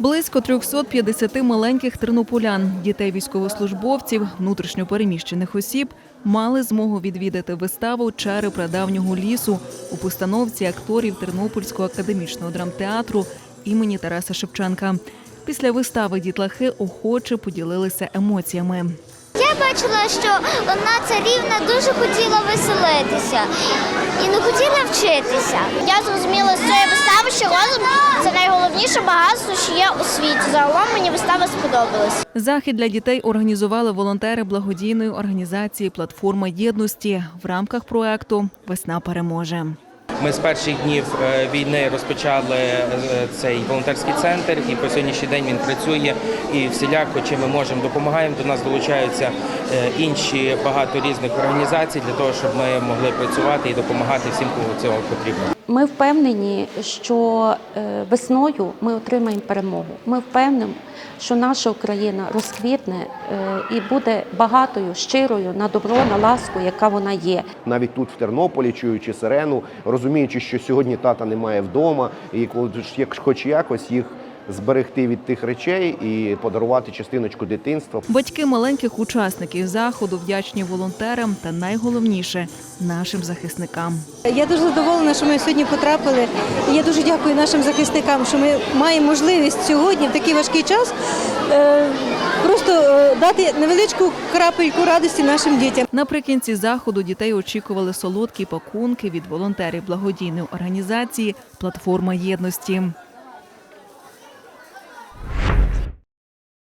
Близько 350 маленьких тернополян, дітей військовослужбовців, внутрішньопереміщених осіб мали змогу відвідати виставу Чари прадавнього лісу у постановці акторів Тернопільського академічного драмтеатру імені Тараса Шевченка. Після вистави дітлахи охоче поділилися емоціями. Я бачила, що одна царівна дуже хотіла веселитися і не хотіла вчитися. Я зрозуміла з цієї вистави, що розум це найголовніше багатство, що є у світі. Загалом мені вистава сподобалась. Захід для дітей організували волонтери благодійної організації Платформа єдності в рамках проекту Весна переможе. Ми з перших днів е, війни розпочали е, цей волонтерський центр, і по сьогоднішній день він працює. І всіляко, чим ми можемо, допомагаємо. До нас долучаються е, інші багато різних організацій для того, щоб ми могли працювати і допомагати всім, кому цього потрібно. Ми впевнені, що е, весною ми отримаємо перемогу. Ми впевнені, що наша Україна розквітне е, і буде багатою, щирою на добро, на ласку, яка вона є. навіть тут в Тернополі, чуючи сирену, розуміючи, що сьогодні тата немає вдома, і хоч якось їх зберегти від тих речей і подарувати частиночку дитинства. Батьки маленьких учасників заходу вдячні волонтерам та найголовніше нашим захисникам. Я дуже задоволена, що ми сьогодні потрапили. І я дуже дякую нашим захисникам, що ми маємо можливість сьогодні в такий важкий час е, просто е, дати невеличку крапельку радості нашим дітям. Наприкінці заходу дітей очікували солодкі пакунки від волонтерів благодійної організації Платформа єдності.